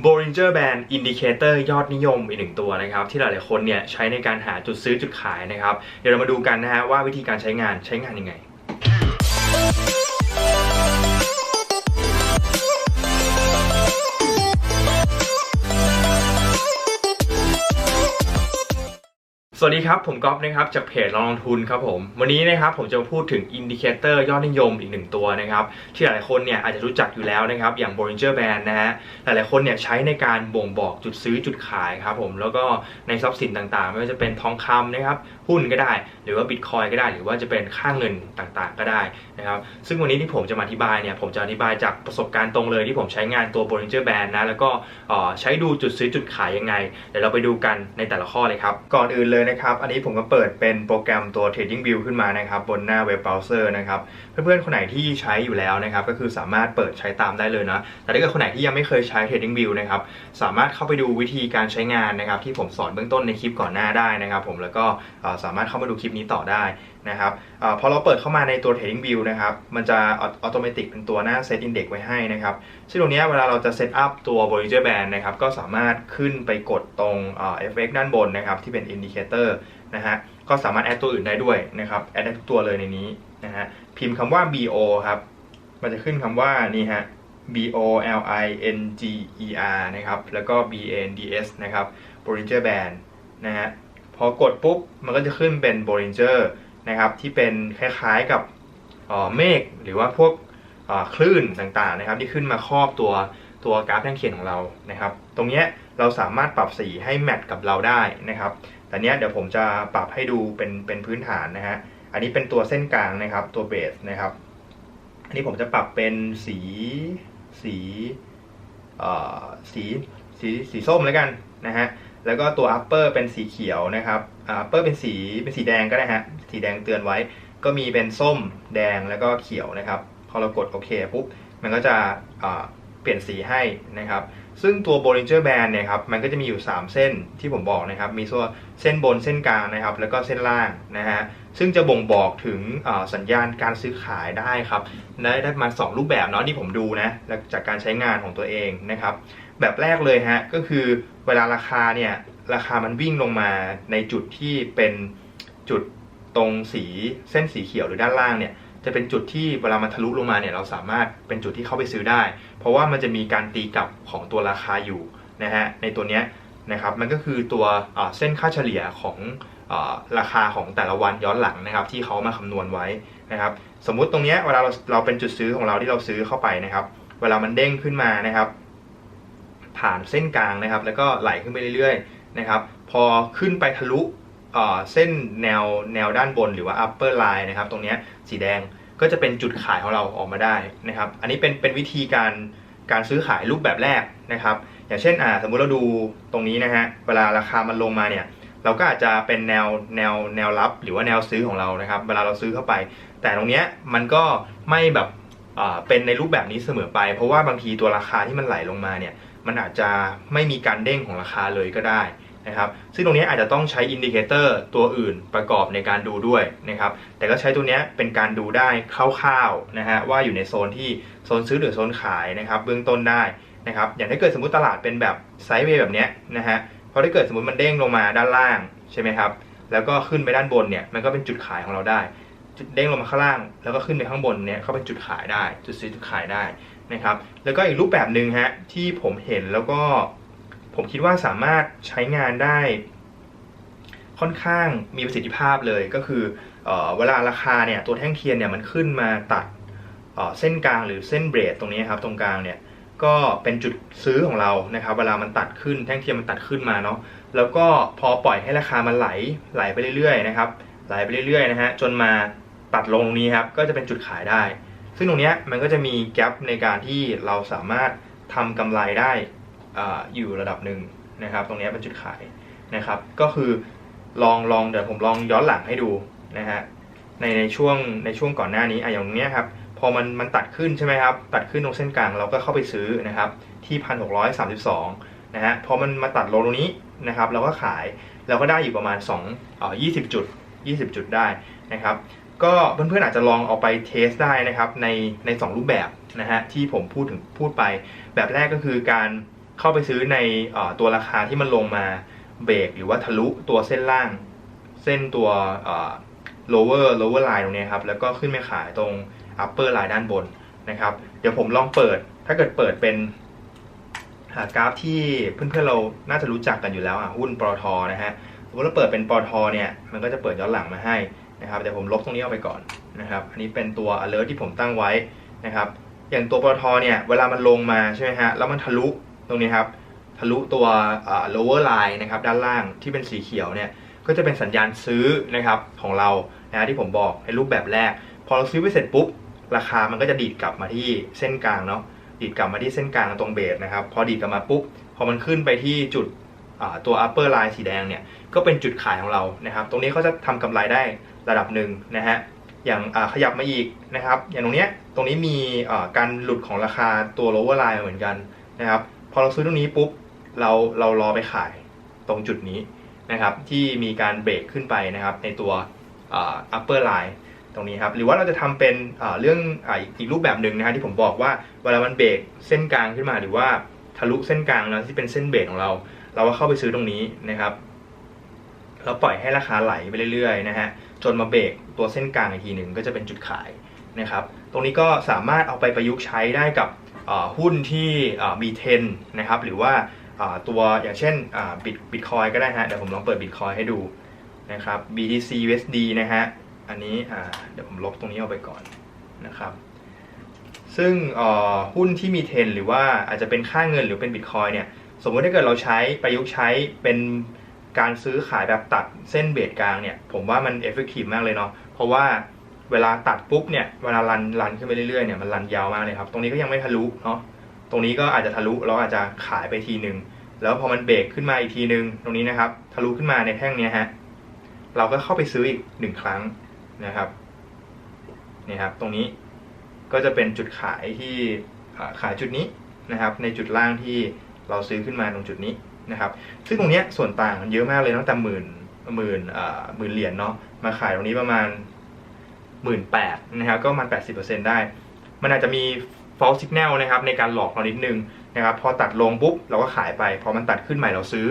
Bollinger Band Indicator ยอดนิยมอีกหนึ่งตัวนะครับ ที่หลายๆคนเนี่ยใช้ในการหาจุดซื้อจุดขายนะครับ เดี๋ยวเรามาดูกันนะฮะว่าวิธีการใช้งานใช้งานยังไง วัสดีครับ ผมก๊อฟนะครับจากเพจลองทุนครับผมวันนี้นะครับผมจะมาพูดถึงอินดิเคเตอร์ยอดนิยมอีกหนึ่งตัวนะครับที่หลายคนเนี่ยอาจจะรู้จักอยู่แล้วนะครับอย่าง Bollinger Band นะฮะหลายๆคนเนี่ยใช้ในการบ่งบอกจุดซื้อจุดขายครับผมแล้วก็ในทรัพย์สินต่างๆ ไม่ว่าจะเป็นทองคำนะครับ หุ้นก็ได้ หรือว่าบิตคอยก็ได้ หรือว่าจะเป็นค่าเงินต่างๆ ก็ได้นะครับ ซึ่งวันนี้ที่ผมจะมาอธิบายเนี่ย ผมจะอธิบายจากประสบการณ์ตรงเลยที่ผมใช้งานตัว Bollinger Band นะ แล้วก็ใช้ดูจุดซื้อจุดขายยังไง เดี๋ยวเราไปดูกันในแต่ละข้อเลยครับ ก่อนอื่นเลยนะครับ อันนี้ผมก็เปิดเป็นโปรแกรมตัว Trading View ขึ้นมานะครับ บนหน้าเว็บเบราว์เซอร์นะครับ เพื่อนๆ คนไหนที่ใช้อยู่แล้วนะครับ ก็คือสามารถเปิดใช้ตามได้เลยนะ แต่ถ้าเกิดคนไหนที่ยังไม่เคยใช้ Trading View นะครับ สามารถเข้าไปดูวิธีการใช้งานนะครับที่ผมสอนเบื้องต้นในคลิปก่อนหน้าได้นะครับ ผมแล้วก็สามารถเข้ามาดูคลิปนี้ต่อได้นะครับอพอเราเปิดเข้ามาในตัว Trading View นะครับ มันจะอัตโนมัติเป็นตัวหน้า Set Index ไว้ให้นะครับ ซึ่งตรงนี้เวลาเราจะ Set up ตัว Bollinger Band นะครับ ก็สามารถขึ้นไปกดตรง FX ด้านบนนะครับ ที่เป็น Indicator นะฮะ ก็สามารถแอดตัวอื่นได้ด้วยนะครับ แอดได้ทุกตัวเลยในนี้นะฮะ พิมพ์คำว่า BO ครับ มันจะขึ้นคำว่านี่ฮะ B O L I N G E R นะครับ แล้วก็ B A N D S นะครับ Bollinger Band นะฮะ พอกดปุ๊บมันก็จะขึ้นเป็น Bollinger นะครับที่เป็นคล้ายๆกับเมฆหรือว่าพวกคลื่นต่างๆนะครับที่ขึ้นมาครอบตัวตัวกราฟแท่งเขียนของเรานะครับ ตรงเนี้ยเราสามารถปรับสีให้แมทกับเราได้นะครับแต่เนี้ยเดี๋ยวผมจะปรับให้ดูเป็นเป็นพื้นฐานนะฮะอันนี้เป็นตัวเส้นกลางนะครับตัวเบสนะครับ อันนี้ผมจะปรับเป็นสีสีเอ่อสีสีสีส้มแล้วกันนะฮะ แล้วก็ตัว upper เป็นสีเขียวนะครับ upper เป็นสีเป็นสีแดงก็ได้ฮะ สีแดงเตือนไว้ ก็มีเป็นส้มแดงแล้วก็เขียวนะครับ พอเรากดโอเคปุ๊บ มันก็จะเอ่อเปลี่ยนสีให้นะครับ ซึ่งตัว Bollinger Band เนี่ยครับมันก็จะมีอยู่ 3 เส้นที่ผมบอกนะครับ มีส่วเส้นบนเส้นกลางนะครับ แล้วก็เส้นล่างนะฮะซึ่งจะบ่งบอกถึงสัญญาณการซื้อขายได้ครับได้ได้มา 2 รูปแบบเนาะที่ผมดูนะจากการใช้งานของตัวเองนะครับ แบบแรกเลยฮะก็คือเวลาราคาเนี่ยราคามันวิ่งลงมาในจุดที่เป็นจุดตรงสีเส้นสีเขียวหรือด้านล่างเนี่ย จะเป็นจุดที่เวลามันทะลุลงมาเนี่ยเราสามารถเป็นจุดที่เข้าไปซื้อได้ เพราะว่ามันจะมีการตีกลับของตัวราคาอยู่นะฮะในตัวเนี้ยนะครับมันก็คือตัวเส้นค่าเฉลี่ยของอราคาของแต่ละวันย้อนหลังนะครับที่เขามาคำนวณไว้นะครับสมมุติตรงเนี้ยเวลาเราเราเป็นจุดซื้อของเราที่เราซื้อเข้าไปนะครับ เวลามันเด้งขึ้นมานะครับ ผ่านเส้นกลางนะครับ แล้วก็ไหลขึ้นไปเรื่อยๆนะครับ พอขึ้นไปทะลุ เส้นแนวแนวด้านบนหรือว่า upper line นะครับ ตรงนี้สีแดงก็จะเป็นจุดขายของเราออกมาได้นะครับ อันนี้เป็นเป็นวิธีการการซื้อขายรูปแบบแรกนะครับ อย่างเช่นอ่าสมมุติเราดูตรงนี้นะฮะเวลาราคามันลงมาเนี่ยเราก็อาจจะเป็นแนวแนวแนวรับหรือว่าแนวซื้อของเรานะครับ เวลาเราซื้อเข้าไป แต่ตรงเนี้ยมันก็ไม่แบบเป็นในรูปแบบนี้เสมอไป เพราะว่าบางทีตัวราคาที่มันไหลลงมาเนี่ยมันอาจจะไม่มีการเด้งของราคาเลยก็ได้ นะครับ ซึ่งตรงนี้อาจจะต้องใช้อินดิเคเตอร์ตัวอื่นประกอบในการดูด้วยนะครับ แต่ก็ใช้ตัวนี้เป็นการดูได้คร่าวๆนะฮะว่าอยู่ในโซนที่โซนซื้อหรือโซนขายนะครับ เบื้องต้นได้นะครับ อย่างถ้าเกิดสมมติตลาดเป็นแบบไซด์เวย์แบบนี้นะฮะพอถ้าเกิดสมมติมันเด้งลงมาด้านล่างใช่ไหมครับ แล้วก็ขึ้นไปด้านบนเนี่ยมันก็เป็นจุดขายของเราได้ จุดเด้งลงมาข้างล่าง แล้วก็ขึ้นไปข้างบนเนี่ยเขาเป็นจุดขายได้ จุดซื้อจุดขายได้นะครับ แล้วก็อีกรูปแบบหนึ่งฮะที่ผมเห็นแล้วก็ ผมคิดว่าสามารถใช้งานได้ค่อนข้างมีประสิทธิภาพเลยก็คือเออเวลาราคาเนี่ยตัวแท่งเทียนเนี่ยมันขึ้นมาตัดเเส้นกลางหรือเส้นเบรดตรงนี้ครับตรงกลางเนี่ยก็เป็นจุดซื้อของเรานะครับเวลามันตัดขึ้นแท่งเทียนมันตัดขึ้นมาเนาะแล้วก็พอปล่อยให้ราคามันไหลไหลไปเรื่อยๆนะครับไหลไปเรื่อยๆนะฮะจนมาตัดลงตรงนี้ครับก็จะเป็นจุดขายได้ ซึ่งตรงเนี้ยมันก็จะมีแกลบในการที่เราสามารถทำกำไรได้ อยู่ระดับหนึ่งนะครับ ตรงนี้เป็นจุดขายนะครับ ก็คือลองลองเดี๋ยวผมลองย้อนหลังให้ดูนะฮะในในช่วงในช่วงก่อนหน้านี้อะอย่างเนี้ยครับพอมันมันตัดขึ้นใช่ไหมครับ ตัดขึ้นตรงเส้นกลางเราก็เข้าไปซื้อนะครับ ที่พันหกร้อยสามสิบสองนะฮะพอมันมาตัดลงตรงนี้นะครับ เราก็ขายเราก็ได้อยู่ประมาณ2เอ่อ20จุด20จุดได้นะครับ ก็เพื่อนๆอาจจะลองเอาไปเทสได้นะครับในใน2รูปแบบนะฮะที่ผมพูดถึงพูดไปแบบแรกก็คือการ เข้าไปซื้อในอตัวราคาที่มันลงมาเบรกหรือว่าทะลุตัวเส้นล่าง เส้นตัว lower lower line ตรงนี้ครับ แล้วก็ขึ้นไปขายตรง upper line ด้านบนนะครับ เดี๋ยวผมลองเปิด ถ้าเกิดเปิดเป็นหากราฟที่เพื่อนๆเราน่าจะรู้จักกันอยู่แล้วอะหุ้นปตทนะฮะสมมติเราเปิดเป็นปตทเนี่ย มันก็จะเปิดย้อนหลังมาให้นะครับเดี๋ยวผมลบตรงนี้ออกไปก่อนนะครับ อันนี้เป็นตัว alert ที่ผมตั้งไว้นะครับ อย่างตัวปตทเนี่ย เวลามันลงมาใช่ไหมฮะ แล้วมันทะลุ ตรงนี้ครับทะลุตัว lower line นะครับด้านล่างที่เป็นสีเขียวเนี่ยก็จะเป็นสัญญาณซื้อนะครับของเรานะฮะที่ผมบอกในรูปแบบแรก พอเราซื้อไปเสร็จปุ๊บ ราคามันก็จะดีดกลับมาที่เส้นกลางเนาะดีดกลับมาที่เส้นกลางตรงเบสนะครับ พอดีดกลับมาปุ๊บ พอมันขึ้นไปที่จุดตัว upper line สีแดงเนี่ยก็เป็นจุดขายของเรานะครับ ตรงนี้เขาจะทำกำไรได้ระดับหนึ่งนะฮะอย่างขยับมาอีกนะครับ อย่างตรงเนี้ยตรงนี้มีการหลุดของราคาตัว lower line เหมือนกันนะครับ พอเราซื้อตรงนี้ปุ๊บเราเรารอไปขายตรงจุดนี้นะครับที่มีการเบรกขึ้นไปนะครับในตัว upper line ตรงนี้ครับหรือว่าเราจะทำเป็นเรื่องอ,อีกรูปแบบหนึ่งนะฮะที่ผมบอกว่าเวลามันเบรกเส้นกลางขึ้นมาหรือว่าทะลุเส้นกลางนะที่เป็นเส้นเบรกของเรา เราก็เข้าไปซื้อตรงนี้นะครับเราปล่อยให้ราคาไหลไปเรื่อยๆนะฮะจนมาเบรกตัวเส้นกลางอีกทีหนึ่งก็จะเป็นจุดขายนะครับ ตรงนี้ก็สามารถเอาไปประยุกต์ใช้ได้กับ หุ้นที่มีเทนนะครับหรือว่าตัวอย่างเช่นบิตบิตคอยก็ได้ฮะเดี๋ยวผมลองเปิดบิตคอยให้ดูนะครับ BTC USD นะฮะอันนี้เดี๋ยวผมลบตรงนี้ออกไปก่อนนะครับซึ่งหุ้นที่มีเทนหรือว่าอาจจะเป็นค่าเงินหรือเป็นบิตคอยเนี่ยสมมติถ้าเกิดเราใช้ประยุกต์ใช้เป็นการซื้อขายแบบตัดเส้นเบสกลางเนี่ยผมว่ามันเอฟเฟกตีฟมากเลยเนาะเพราะว่า เวลาตัดปุ๊บเนี่ยเวลารันรันขึ้นไปเรื่อยๆเนี่ยมันรันยาวมากเลยครับ ตรงนี้ก็ยังไม่ทะลุเนาะตรงนี้ก็อาจจะทะลุเราอาจจะขายไปทีหนึ่งแล้วพอมันเบรกขึ้นมาอีกทีหนึ่งตรงนี้นะครับ ทะลุขึ้นมาในแท่งเนี้ยฮะเราก็เข้าไปซื้ออีกหนึ่งครั้งนะครับนี่ครับ ตรงนี้ก็จะเป็นจุดขายที่ขายจุดนี้นะครับ ในจุดล่างที่เราซื้อขึ้นมาตรงจุดนี้นะครับ ซึ่งตรงเนี้ยส่วนต่างมันเยอะมากเลยตั้งแต่หมื่นหมื่นอ่าหมื่นเหรียญเนาะมาขายตรงนี้ประมาณ หมื่นแปดนะครับก็มาณแปดสิบเปอร์เซ็นได้ มันอาจจะมี false signal นะครับในการหลอกเรานิดนึงนะครับพอตัดลงปุ๊บเราก็ขายไป พอมันตัดขึ้นใหม่เราซื้อ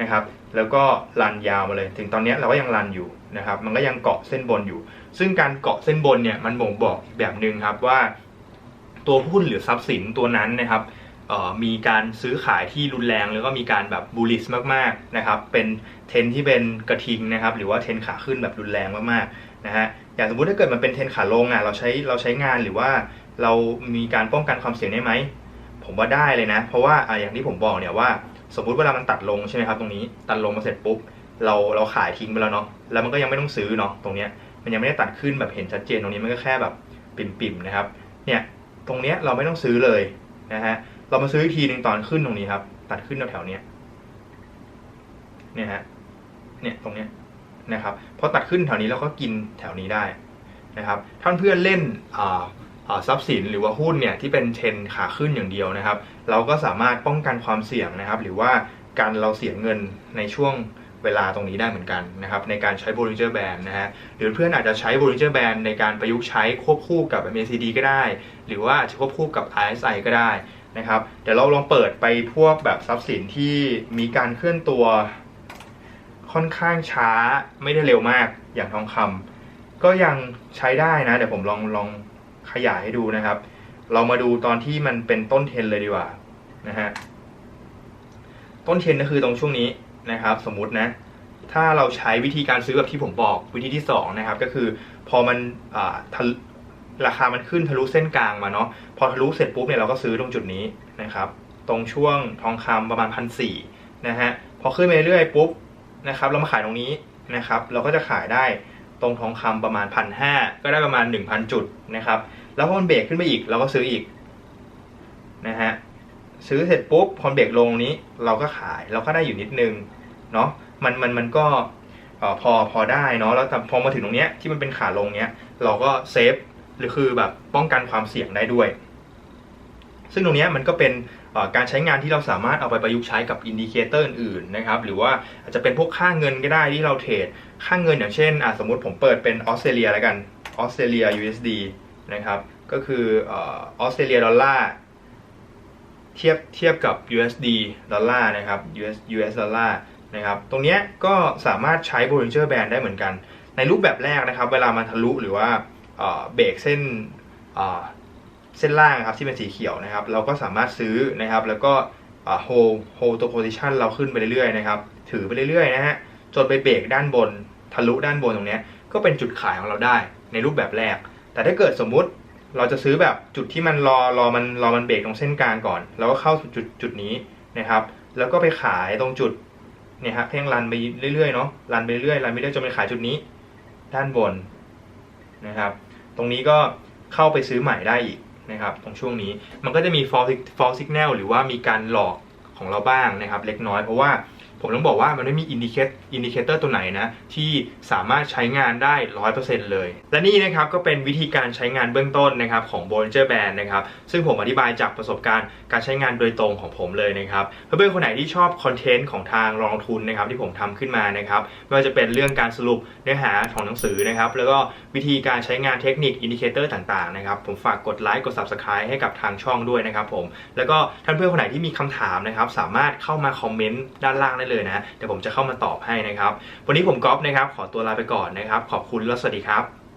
นะครับแล้วก็รันยาวมาเลย ถึงตอนนี้เราก็ยังรันอยู่นะครับมันก็ยังเกาะเส้นบนอยู่ ซึ่งการเกาะเส้นบนเนี่ยมันบ่งบอกแบบหนึ่งครับว่า ตัวหุ้นหรือทรัพย์สินตัวนั้นนะครับ มีการซื้อขายที่รุนแรง แล้วก็มีการแบบบูลลิสมากๆนะครับ เป็นเทรนที่เป็นกระทิงนะครับ หรือว่าเทรนขาขึ้นแบบรุนแรงมากๆนะฮะ อย่างสมมุติถ้าเกิดมันเป็นเทรนขาลงอะ เราใช้เราใช้งานหรือว่าเรามีการป้องกันความเสี่ยงได้ไหม ผมว่าได้เลยนะ เพราะว่าออย่างที่ผมบอกเนี่ยว่า สมมุติเวลามันตัดลงใช่ไหมครับตรงนี้ ตัดลงมาเสร็จปุ๊บ เราเราขายทิ้งไปแล้วเนาะ แล้วมันก็ยังไม่ต้องซื้อเนาะตรงเนี้ย มันยังไม่ได้ตัดขึ้นแบบเห็นชัดเจนตรงนี้มันก็แค่แบบปิ่มๆนะครับ เนี่ย ตรงเนี้ยเราไม่ต้องซื้อเลยนะฮะ เรามาซื้ออีกทีหนึ่งตอนขึ้นตรงนี้ครับ ตัดขึ้นแถวๆนี้เนี่ยฮะเนี่ยตรงเนี้ยนะครับพอตัดขึ้นแถวนี้เราก็กินแถวนี้ได้นะครับท่านเพื่อนเล่นอ่าทรัพย์สินหรือว่าหุ้นเนี่ยที่เป็นเทรนขาขึ้นอย่างเดียวนะครับ เราก็สามารถป้องกันความเสี่ยงนะครับ หรือว่าการเราเสียเงินในช่วงเวลาตรงนี้ได้เหมือนกันนะครับในการใช้ Bollinger Band นะฮะหรือเพื่อนอาจจะใช้ Bollinger Band ในการประยุกต์ใช้ควบคู่กับ MACD ก็ได้ หรือว่าจะควบคู่กับ RSI ก็ได้ นะครับ เดี๋ยวเราลองเปิดไปพวกแบบทรัพย์สินที่มีการเคลื่อนตัวค่อนข้างช้าไม่ได้เร็วมากอย่างทองคำก็ยังใช้ได้นะ เดี๋ยวผมลองลองขยายให้ดูนะครับ เรามาดูตอนที่มันเป็นต้นเทนเลยดีกว่านะฮะต้นเทนก็คือตรงช่วงนี้นะครับ สมมุตินะ ถ้าเราใช้วิธีการซื้อแบบที่ผมบอกวิธีที่2นะครับก็คือพอมันราคามันขึ้นทะลุเส้นกลางมาเนาะ อทะลุเสร็จปุ๊บเนี่ยเราก็ซื้อตรงจุดนี้นะครับ ตรงช่วงทองคำประมาณพันสี่นะฮะพอขึ้นไปเรื่อยปุ๊บนะครับ เรามาขายตรงนี้นะครับ เราก็จะขายได้ตรงทองคำประมาณพันห้าก็ได้ประมาณ 1,000 จุดนะครับ แล้วพอมันเบรกขึ้นไปอีกเราก็ซื้ออีกนะฮะซื้อเสร็จปุ๊บพอเบรกลงนี้เราก็ขายเราก็ได้อยู่นิดนึงเนาะมันมันมันก็พอพอได้เนาะแล้วพอมาถึงตรงเนี้ยที่มันเป็นขาลงเนี้ย เราก็เซฟหรือคือแบบป้องกันความเสี่ยงได้ด้วย ซึ่งตรงนี้มันก็เป็นการใช้งานที่เราสามารถเอาไปประยุกต์ใช้กับอินดิเคเตอร์อื่นๆนะครับหรือว่าอาจจะเป็นพวกค่าเงินก็ได้ที่เราเทรดค่าเงินอย่างเช่นสมมติผมเปิดเป็นออสเตรเลียแล้วกันออสเตรเลีย USD นะครับก็คือออสเตรเลียดอลลาร์เทียบเทียบกับ USD ดอลลาร์นะครับ US US ดอลลาร์นะครับตรงนี้ก็สามารถใช้ Bollinger Band ได้เหมือนกัน ในรูปแบบแรกนะครับ เวลามันทะลุหรือว่าเบรกเส้น เส้นล่างครับที่เป็นสีเขียวนะครับ เราก็สามารถซื้อนะครับ แล้วก็โฮโฮตัว position เราขึ้นไปเรื่อยๆนะครับ ถือไปเรื่อยๆนะฮะจนไปเบรกด้านบนทะลุด้านบนตรงเนี้ยก็เป็นจุดขายของเราได้ในรูปแบบแรก แต่ถ้าเกิดสมมุติเราจะซื้อแบบจุดที่มันรอรอมันรอมันเบรกตรงเส้นกลางก่อน แล้วก็เข้าสู่จุดจุดนี้นะครับ แล้วก็ไปขายตรงจุดเนี่ยฮะเพ่งรันไปเรื่อยๆเนาะรันไปเรื่อยรันไปเรื่อยจนไปขายจุดนี้ ด้านบนนะครับ ตรงนี้ก็เข้าไปซื้อใหม่ได้อีก นะครับตรงช่วงนี้มันก็จะมี false false signal หรือว่ามีการหลอกของเราบ้างนะครับ เล็กน้อยเพราะว่า ผมต้องบอกว่ามันไม่มีอินดิเคตอินดิเคเตอร์ตัวไหนนะที่สามารถใช้งานได้ 100%เลย และนี่นะครับก็เป็นวิธีการใช้งานเบื้องต้นนะครับของ Bollinger Band นะครับซึ่งผมอธิบายจากประสบการณ์การใช้งานโดยตรงของผมเลยนะครับเพื่อนๆคนไหนที่ชอบคอนเทนต์ของทางรองทุนนะครับที่ผมทำขึ้นมานะครับไม่ว่าจะเป็นเรื่องการสรุปเนื้อหาของหนังสือนะครับแล้วก็วิธีการใช้งานเทคนิคอินดิเคเตอร์ต่างๆนะครับผมฝากกดไลค์กด Subscribe ให้กับทางช่องด้วยนะครับผมแล้วก็ท่านเพื่อนคนไหนที่มีคำถามนะครับสามารถเข้ามาคอมเมนต์ด้านล่างได้เลยนะเดี๋ยวผมจะเข้ามาตอบให้นะครับ วันนี้ผมก๊อฟนะครับ ขอตัวลาไปก่อนนะครับ ขอบคุณและสวัสดีครับ